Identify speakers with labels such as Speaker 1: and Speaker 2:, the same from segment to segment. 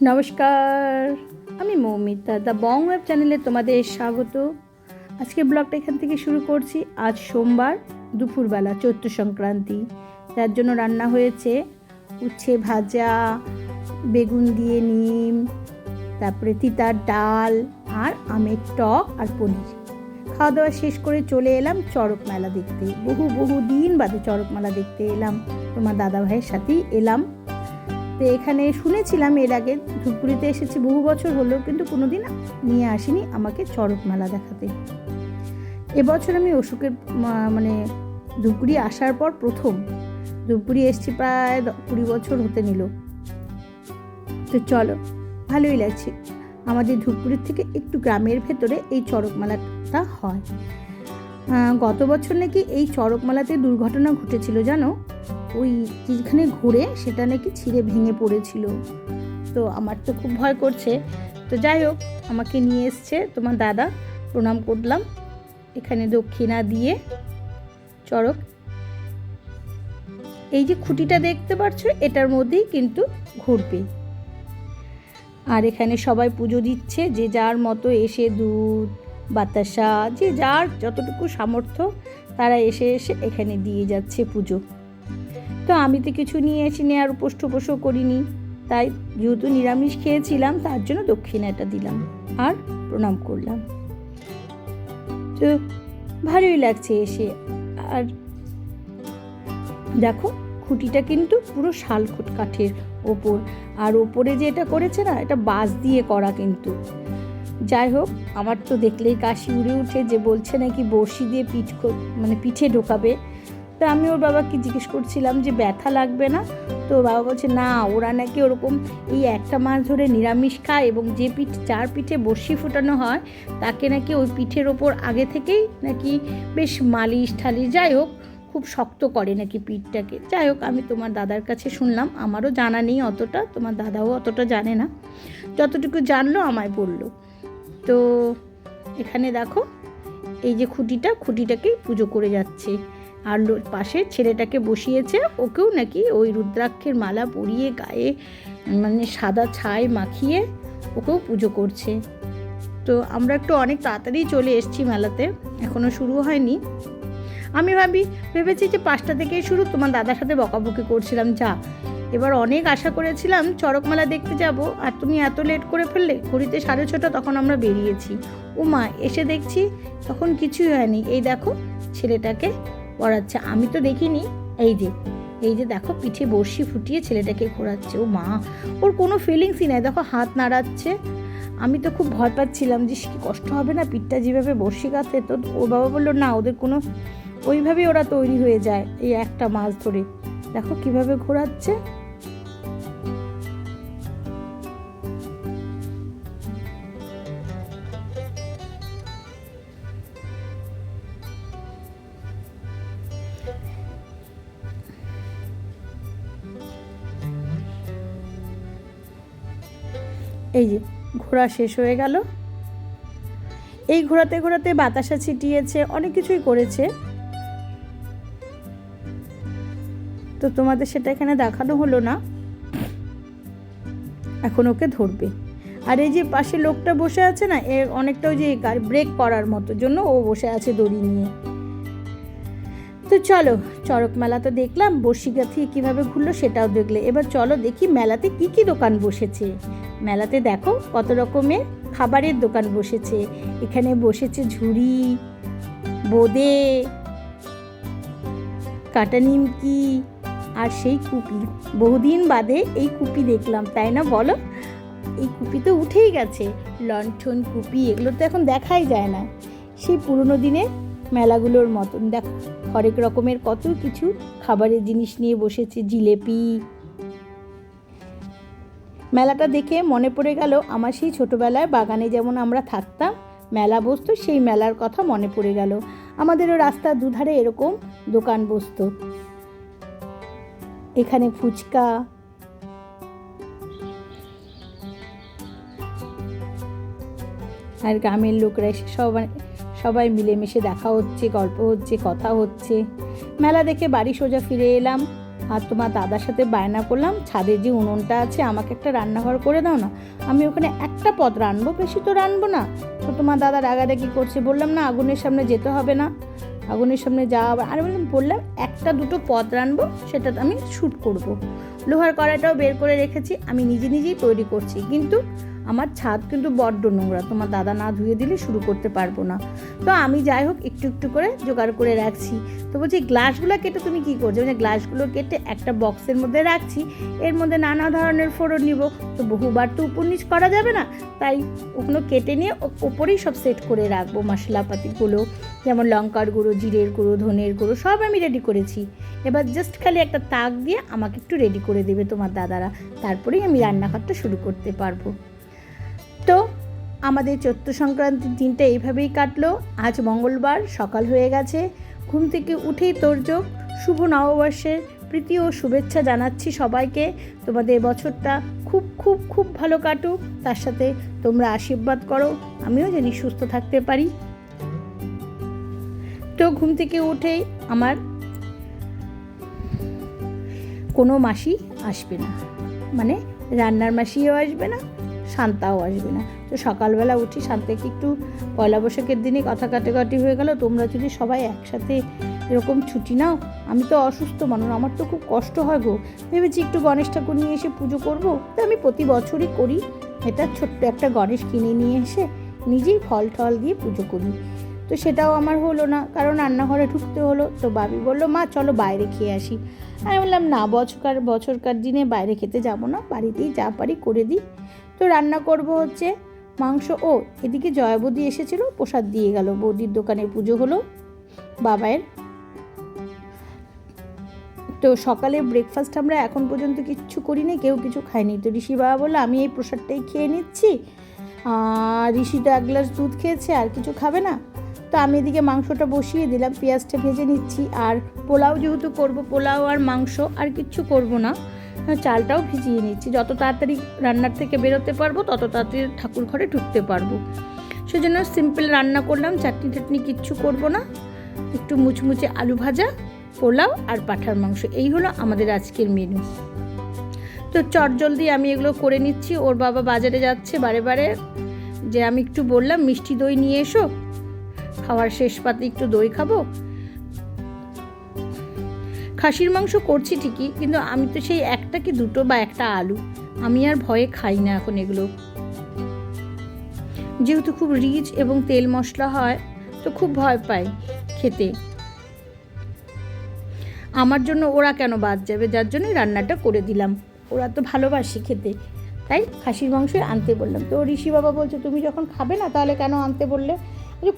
Speaker 1: নমস্কার, আমি Moumita, the Bong web চ্যানেলে তোমাদের স্বাগত। আজকে ব্লগটা এখান থেকে শুরু করছি। আজ সোমবার, দুপুরবেলা চৈত্র সংক্রান্তি। যার জন্য রান্না হয়েছে উচ্ছে ভাজা, বেগুন দিয়ে নিম, তারপরে তিতার ডাল আর আমের টক আর পনির। খাওয়া দাওয়া শেষ করে চলে এলাম চড়ক মেলা দেখতে। বহু বহু দিন বাদে চড়ক মেলা দেখতে এলাম। তোমার দাদা ভাইয়ের সাথেই এলাম। তো এখানে শুনেছিলাম এর আগে ধূপগুড়িতে এসেছি, বহু বছর হলো, কিন্তু কোনোদিন নিয়ে আসিনি আমাকে চড়ক মেলা দেখাতে। এবছর আমি অশোকের মানে ধূপগুড়ি আসার পর প্রথম ধূপগুড়ি এসছি প্রায় কুড়ি বছর হতে নিল। তো চলো, ভালোই লাগছে। আমাদের ধূপগুড়ির থেকে একটু গ্রামের ভেতরে এই চড়ক মেলাটা হয় গত বছর নাকি এই চড়ক মেলাতে দুর্ঘটনা ঘটেছিল, জানো? ওই যেখানে ঘুরে সেটা নাকি ছিঁড়ে ভেঙে পড়েছিল। তো আমার তো খুব ভয় করছে। তো যাই হোক, আমাকে নিয়ে এসছে তোমার দাদা। প্রণাম করলাম। এখানে দক্ষিণা দিয়ে চড়ক। এই যে খুঁটিটা দেখতে পাচ্ছ এটার মধ্যেই কিন্তু ঘুরবে। আর এখানে সবাই পুজো দিচ্ছে, যে যার মতো এসে দুধ, বাতাসা, যে যার যতটুকু সামর্থ্য, তারা এসে এসে এখানে দিয়ে যাচ্ছে পুজো। তো আমি তো কিছু নিয়ে আর উপোস টোপোসও করিনি। তাই যেহেতু নিরামিষ খেয়েছিলাম, তার জন্য দক্ষিণাটা দিলাম আর প্রণাম করলাম। তো ভালোই লাগছে এসে। আর দেখো, খুঁটিটা কিন্তু পুরো শালখুট কাঠের ওপর। আর ওপরে যে এটা করেছে না, এটা বাঁশ দিয়ে করা কিন্তু। যাই হোক, আমার তো দেখলেই কাশি উড়ে উঠে যে বলছে নাকি বড়শি দিয়ে পিঠ মানে পিঠে ঢোকাবে। তো আমি ওর বাবাকে জিজ্ঞেস করছিলাম যে ব্যথা লাগবে না? তো বাবা বলছে, না, ওরা নাকি ওরকম এই একটা মাছ ধরে নিরামিষ খায় এবং যে পিঠ, চার পিঠে বড়শি ফোটানো হয়, তাকে নাকি ওই পিঠের ওপর আগে থেকেই নাকি বেশ মালিশ ঠালিশ, যাই হোক, খুব শক্ত করে নাকি পিঠটাকে। যাই হোক, আমি তোমার দাদার কাছে শুনলাম, আমারও জানা নেই অতটা, তোমার দাদাও অতটা জানে না। যতটুকু জানলো আমায় বলল। তো এখানে দেখো, এই যে খুঁটিটা, খুঁটিটাকেই পুজো করে যাচ্ছে। আর পাশে ছেলেটাকে বসিয়েছে। ওকেও নাকি ওই রুদ্রাক্ষের মালা পরিয়ে গায়ে মানে সাদা ছাই মাখিয়ে ওকেও পুজো করছে। তো আমরা একটু অনেক তাড়াতাড়ি চলে এসেছি মেলাতে এখনও শুরু হয়নি। আমি ভাবি, ভেবেছি যে পাঁচটা থেকেই শুরু, তোমার দাদার সাথে বকাবকি করছিলাম, যা। এবার অনেক আশা করেছিলাম, চড়ক মেলা দেখতে যাব, আর তুমি এত লেট করে ফেললে, ঘড়িতে সাড়ে ছটা তখন আমরা বেরিয়েছি। ও মা এসে দেখছি, তখন কিছুই হয়নি। এই দেখো, ছেলেটাকে পড়াচ্ছে। আমি তো দেখিনি। এই যে এই যে দেখো পিঠে বর্ষি ফুটিয়ে ছেলেটাকে ঘোরাচ্ছে। ও মা, ওর কোনো ফিলিংসই নাই। দেখো হাত নাড়াচ্ছে। আমি তো খুব ভয় পাচ্ছিলাম যে কি কষ্ট হবে না পিঠটা যেভাবে বর্ষি কাঁদতে তো ওর বাবা বলল, না, ওদের কোনো, ওইভাবেই ওরা তৈরি হয়ে যায় এই একটা মাছ ধরে। দেখো কীভাবে ঘোরাচ্ছে। এই যে ঘোরা শেষ হয়ে গেল। এই ঘোরাতে ঘোরাতে বাতাসা ছিটিয়েছে, অনেক কিছুই করেছে। তো তোমাদের সেটা এখানে দেখানো হলো না। এখন ওকে ধরবে। আর এই যে পাশে লোকটা বসে আছে না এ অনেকটা ওই যে ব্রেক করার মতো জন্য ও বসে আছে দড়ি নিয়ে। তো চলো চড়ক মেলা তো দেখলাম গাথি কীভাবে ঘুরলো সেটাও দেখলে। এবার চলো দেখি মেলাতে কি কি দোকান বসেছে। মেলাতে দেখো কত রকমের খাবারের দোকান বসেছে। এখানে বসেছে ঝুড়ি, বোদে, কাটা নিমকি আর সেই কুপি। বহুদিন বাদে এই কুপি দেখলাম, তাই না বলো? এই কুপি তো উঠেই গেছে, লণ্ঠন কুপি, এগুলো তো এখন দেখাই যায় না। সেই পুরনো দিনের মেলাগুলোর মতন। দেখো, হরেক রকমের কত কিছু খাবারের জিনিস নিয়ে বসেছে, জিলেপি মেলাটা দেখে মনে পড়ে গেল আমার সেই ছোটোবেলায় বাগানে যেমন আমরা থাকতাম, মেলা বসতো, সেই মেলার কথা মনে পড়ে গেল। আমাদেরও রাস্তার দুধারে এরকম দোকান বসতো। এখানে ফুচকা, আর গ্রামের লোকরা এসে সবাই সবাই মিলেমিশে দেখা হচ্ছে, গল্প হচ্ছে, কথা হচ্ছে। মেলা দেখে বাড়ি সোজা ফিরে এলাম। আর তোমার দাদার সাথে বায়না করলাম, ছাদে যে উনুনটা আছে, আমাকে একটা রান্নাঘর করে দাও না। আমি ওখানে একটা পদ রানবো, বেশি তো রানবো না। তো তোমার দাদা রাগারাগি করছে, বললাম, না, আগুনের সামনে যেতে হবে না। আগুনের সামনে যাওয়া আবার আর বললাম বললাম, একটা দুটো পদ রানবো, সেটা আমি শ্যুট করব। লোহার কড়াইটাও বের করে রেখেছি, আমি নিজে নিজেই তৈরি করছি। কিন্তু আমার ছাদ কিন্তু বড্ড নোংরা, তোমার দাদা না ধুয়ে দিলে শুরু করতে পারব না। তো আমি যাই হোক, একটু একটু করে জোগাড় করে রাখছি। তো বলছি, গ্লাসগুলো কেটে তুমি কী করছ? মানে গ্লাসগুলো কেটে একটা বক্সের মধ্যে রাখছি। এর মধ্যে নানা ধরনের ফোড়ন নিব। তো বহুবার তো উপর নিচ করা যাবে না। তাই ওগুলো কেটে নিয়ে ওপরেই সব সেট করে রাখব মশলাপাতিগুলো। যেমন লঙ্কার গুঁড়ো, জিরের গুঁড়ো, ধনের গুঁড়ো, সব আমি রেডি করেছি। এবার জাস্ট খালি একটা তাক দিয়ে আমাকে একটু রেডি করে দেবে তোমার দাদারা। তারপরেই আমি রান্নাঘরটা শুরু করতে পারব। তো আমাদের চৈত্র সংক্রান্তির দিনটা এইভাবেই কাটলো। আজ মঙ্গলবার, সকাল হয়ে গেছে। ঘুম থেকে উঠেই তোরযোগ শুভ নববর্ষের প্রীতি ও শুভেচ্ছা জানাচ্ছি সবাইকে। তোমাদের বছরটা খুব খুব খুব ভালো কাটুক। তার সাথে তোমরা আশীর্বাদ করো। আমিও জানি সুস্থ থাকতে পারি। তো ঘুম থেকে উঠেই আমার কোনো মাসি আসবে না। মানে রান্নার মাসিও আসবে না শান্তাও আসবে না। তো সকালবেলা উঠি শান্তাকে একটু পয়লা বৈশাখের দিনে কথা কাটাকাটি হয়ে গেল? তোমরা যদি সবাই একসাথে এরকম ছুটি নাও, আমি তো অসুস্থ মানুষ, আমার তো খুব কষ্ট হয় গো। ভেবেছি একটু গণেশ ঠাকুর নিয়ে এসে পুজো করব, তো আমি প্রতি বছরই করি। এটা ছোট্ট একটা গণেশ কিনে নিয়ে এসে নিজেই ফল টল দিয়ে পুজো করি। তো সেটাও আমার হলো না, কারণ রান্নাঘরে ঢুকতে হলো। তো বাবি বলল, মা, চলো বাইরে খেয়ে আসি। আমি বললাম, না, বছরকার বছরকার দিনে বাইরে খেতে যাব না, বাড়িতেই যা পারি করে দিই। তো রান্না করব হচ্ছে মাংস। ও, এদিকে জয়াবতী এসেছিল, প্রসাদ দিয়ে গেল। বৌদির দোকানে পুজো হলো বাবায়ের। তো সকালে ব্রেকফাস্ট আমরা এখন পর্যন্ত কিচ্ছু করিনি, কেউ কিছু খায়নি। তো ঋষি বাবা বলল, আমি এই প্রসাদটাই খেয়ে নিচ্ছি। আর ঋষি তো এক গ্লাস দুধ খেয়েছে, আর কিছু খাবে না। তো আমি এদিকে মাংসটা বসিয়ে দিলাম, পেঁয়াজটা ভেজে নিচ্ছি। আর পোলাও যেহেতু করব, পোলাও আর মাংস আর কিচ্ছু করব না। চালটাও ভিজিয়ে নিচ্ছি। যত তাড়াতাড়ি রান্নার থেকে বেরোতে পারব, তত তাড়াতাড়ি ঠাকুর ঘরে ঢুকতে পারব। সেজন্য সিম্পল রান্না করলাম, চাটনি টাটনি কিচ্ছু করব না। একটু মুচমুচে আলু ভাজা, পোলাও আর পাঠার মাংস। এই হলো আমাদের আজকের মেনু তো চট জলদি আমি এগুলো করে নিচ্ছি। ওর বাবা বাজারে যাচ্ছে বারে বারে। যে আমি একটু বললাম, মিষ্টি দই নিয়ে এসো। খাওয়ার শেষ পাতে একটু দই খাব। খাসির মাংস করছি ঠিকই, কিন্তু আমি তো সেই একটা কি দুটো বা একটা আলু? আমি আর ভয়ে খাই না এখন এগুলো। যেহেতু খুব রিচ এবং তেল মশলা হয়, তো খুব ভয় পাই খেতে। আমার জন্য ওরা কেন বাদ যাবে? যার জন্যই রান্নাটা করে দিলাম। ওরা তো ভালোবাসি খেতে। তাই খাসির মাংসই আনতে বললাম। তো ঋষি বাবা বলছে, তুমি যখন খাবে না তাহলে কেন আনতে বললে?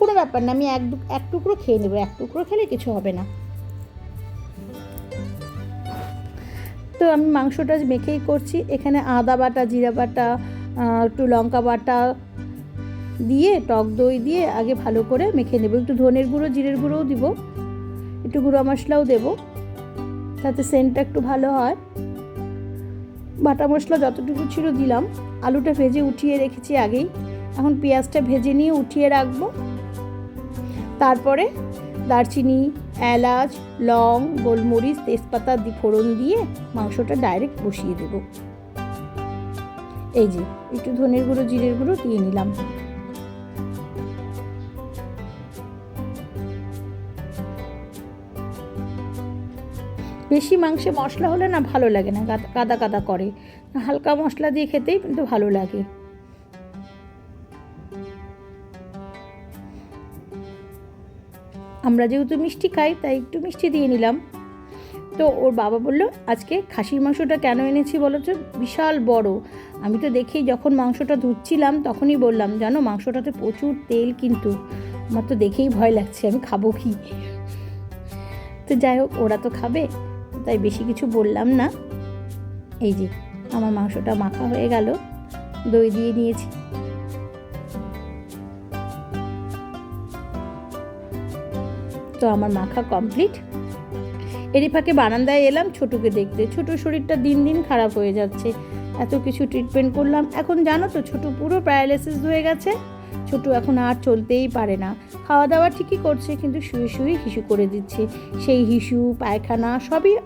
Speaker 1: কোনো ব্যাপার না, আমি এক এক টুকরো খেয়ে নেব। এক টুকরো খেলে কিছু হবে না। তো আমি মাংসটা মেখেই করছি। এখানে আদা বাটা, জিরা বাটা একটু লঙ্কা বাটা দিয়ে, টক দই দিয়ে আগে ভালো করে মেখে নেব। একটু ধনের গুঁড়ো, জিরের গুঁড়োও দিব। একটু গুঁড়ো মশলাও দেবো তাতে সেন্টটা একটু ভালো হয়। বাটা মশলা যতটুকু ছিল দিলাম। আলুটা ভেজে উঠিয়ে রেখেছি আগেই। এখন পেঁয়াজটা ভেজে নিয়ে উঠিয়ে রাখব। তারপরে দারচিনি এলাচ, লং, গোলমরিচ, তেজপাতা দি ফোড়ন দিয়ে মাংসটা ডাইরেক্ট বসিয়ে দেব। এই যে, একটু ধনের গুঁড়ো, জিরের গুঁড়ো দিয়ে নিলাম। বেশি মাংসে মশলা হলে না ভালো লাগে না কাদা কাদা করে। হালকা মশলা দিয়ে খেতেই কিন্তু ভালো লাগে। আমরা যেহেতু মিষ্টি খাই, তাই একটু মিষ্টি দিয়ে নিলাম। তো ওর বাবা বলল, আজকে খাসির মাংসটা কেন এনেছি বলো তো? বিশাল বড়। আমি তো দেখেই যখন মাংসটা ধুচ্ছিলাম, তখনই বললাম, জানো, মাংসটাতে প্রচুর তেল কিন্তু। আমার তো দেখেই ভয় লাগছে, আমি খাব কি? তো যাই হোক, ওরা তো খাবে, তাই বেশি কিছু বললাম না। এই যে, আমার মাংসটা মাখা হয়ে গেল। দই দিয়ে নিয়েছি। তো আমার মাখা কমপ্লিট এরই ফাঁকে বারান্দায় এলাম, ছোটুকে দেখতে। ছোট শরীরটা দিন দিন খারাপ হয়ে যাচ্ছে। এত কিছু ট্রিটমেন্ট করলাম। এখন জানো তো, ছোট পুরো প্যারালাইসিস হয়ে গেছে। ছোট এখন আর চলতেই পারে না। খাওয়া দাওয়া ঠিকই করছে, কিন্তু শুয়ে শুয়ে হিসু করে দিচ্ছে। সেই হিসু, পায়খানা সবই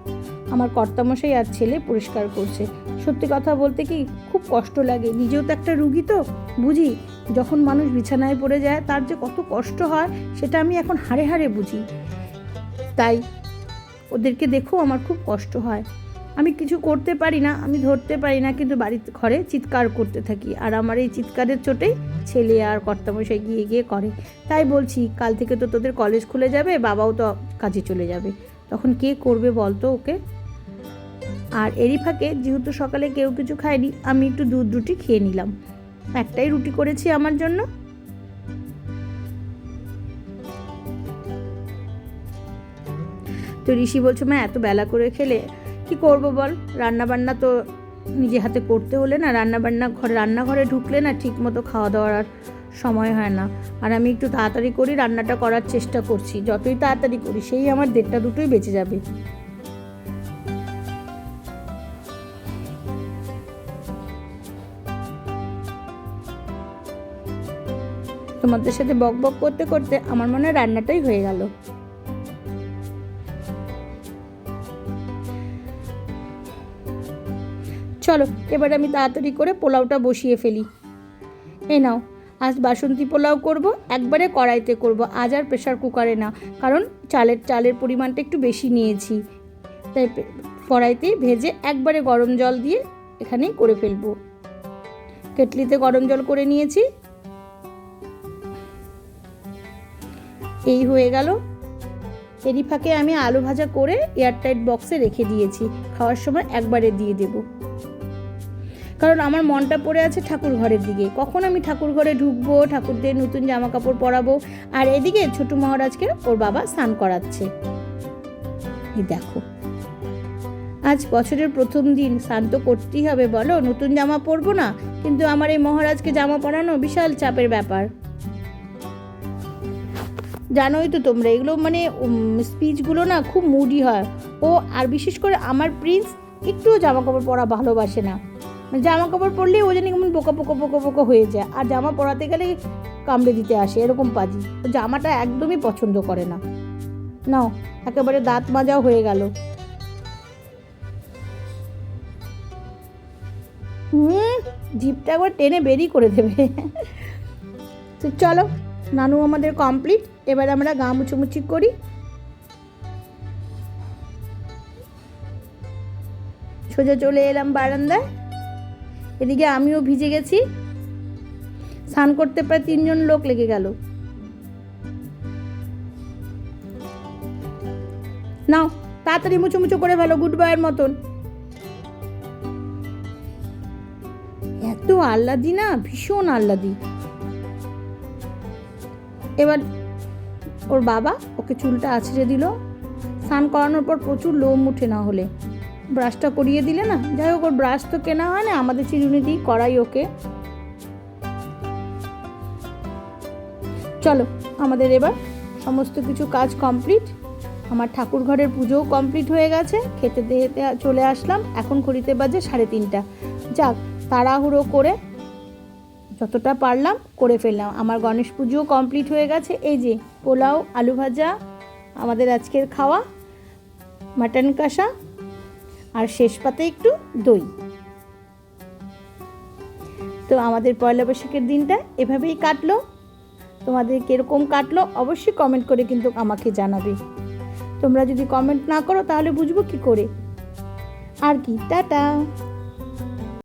Speaker 1: আমার কর্তামশাই আর ছেলে পরিষ্কার করছে। সত্যি কথা বলতে কি খুব কষ্ট লাগে। নিজেও তো একটা রুগী তো। বুঝি? যখন মানুষ বিছানায় পড়ে যায়, তার যে কত কষ্ট হয়, সেটা আমি এখন হাড়ে হাড়ে বুঝি। তাই ওদেরকে দেখেও আমার খুব কষ্ট হয়। আমি কিছু করতে পারি না, আমি ধরতে পারি না, কিন্তু বাড়িতে, ঘরে চিৎকার করতে থাকি। আর আমার এই চিৎকারের চোটেই ছেলে আর কর্তামশাই গিয়ে গিয়ে করে। তাই বলছি, কাল থেকে তো তোদের কলেজ খুলে যাবে, বাবাও তো কাজে চলে যাবে। তখন কে করবে বলতো ওকে? আর এরই ফাঁকে, যেহেতু সকালে কেউ কিছু খায়নি, আমি একটু দুধ রুটি খেয়ে নিলাম। একটাই রুটি করেছি আমার জন্য। তো ঋষি বলছো, মা, এত বেলা করে খেলে কি করব বল? রান্না বান্না তো নিজে হাতে করতে হলে না রান্না বান্না ঘরে, রান্নাঘরে ঢুকলে না ঠিক মতো খাওয়া দাওয়ার আর সময় হয় না। আর আমি একটু তাড়াতাড়ি করি, রান্নাটা করার চেষ্টা করছি। যতই তাড়াতাড়ি করি, সেই আমার দেড়টা দুটোই বেঁচে যাবে। তোমাদের সাথে বক বক করতে করতে আমার মনে হয় রান্নাটাই হয়ে গেল। চলো, এবার আমি তাড়াতাড়ি করে পোলাওটা বসিয়ে ফেলি। এই নাও, আজ বাসন্তী পোলাও করব, একবারে কড়াইতে করব, আজ আর প্রেশার কুকারে না, কারণ চালের চালের পরিমাণটা একটু বেশি নিয়েছি। তাই কড়াইতেই ভেজে একবারে গরম জল দিয়ে এখানেই করে ফেলব। কেটলিতে গরম জল করে নিয়েছি এই হয়ে গেল। এরই ফাঁকে আমি আলু ভাজা করে এয়ারটাইট বক্সে রেখে দিয়েছি। খাওয়ার সময় একবারে দিয়ে দেবো। কারণ আমার মনটা পড়ে আছে ঠাকুর ঘরের দিকে। কখন আমি ঠাকুর ঘরে ঢুকবো, ঠাকুরদের নতুন জামা কাপড় পরাবো, আর এদিকে ছোটু মহারাজকে ওর বাবা স্নান করাচ্ছে। দেখো। আজ বছরের প্রথম দিন, স্নান তো করতেই হবে বলো। নতুন জামা পরবো না, কিন্তু আমার এই মহারাজকে জামা পরানো বিশাল চাপের ব্যাপার। জানোই তো তোমরা, এগুলো মানে স্পিচগুলো না খুব মুডি হয়। ও, আর বিশেষ করে আমার প্রিন্স একটুও জামা কাপড় পরা ভালোবাসে না। মানে জামা কাপড় পরলে ও জানি কেমন বোকা পোকা পোকা পোকা হয়ে যায়, আর জামা পরাতে গেলে কামড়ে দিতে আসে, এরকম পাজি। জামাটা একদমই পছন্দ করে না। নাও, একেবারে দাঁত মাজাও হয়ে গেল। হুম, জিপটা একবার টেনে বেরি করে দেবে। তো চলো নানু আমাদের কমপ্লিট এবার আমরা গা মুছুমুছি করি। সোজা চলে এলাম বারান্দায়। এদিকে আমিও ভিজে গেছি। স্নান করতে প্রায় তিনজন লোক লেগে গেল। নাও, তাড়াতাড়ি মুচো মুচো করে ফেলো গুড বয়ের মতন। এত আহ্লাদি না, ভীষণ আহ্লাদি এবার ওর বাবা ওকে চুলটা আছড়ে দিল। স্নান করানোর পর প্রচুর লোম উঠে না হলে। ব্রাশটা করিয়ে দিলে না? যাই হোক, ওর ব্রাশ তো কেনা হয় না, আমাদের চিরুনি চিরুনিতেই করাই ওকে। চলো, আমাদের এবার সমস্ত কিছু কাজ কমপ্লিট। আমার ঠাকুর ঘরের পুজোও কমপ্লিট হয়ে গেছে। খেতে দিতে চলে আসলাম। এখন ঘড়িতে বাজে সাড়ে তিনটা। যাক, তাড়াহুড়ো করে যতটা পারলাম করে ফেললাম। আমার গণেশ পুজোও কমপ্লিট হয়ে গেছে। এই যে পোলাও, আলু ভাজা, আমাদের আজকের খাওয়া, মাটন কষা আর শেষ পাতে একটু দই। তো আমাদের পয়লা বৈশাখের দিনটা এভাবেই কাটলো। তোমাদের কীরকম কাটলো অবশ্যই কমেন্ট করে কিন্তু আমাকে জানাবে। তোমরা যদি কমেন্ট না করো তাহলে বুঝব কি করে। আর কি, টাটা।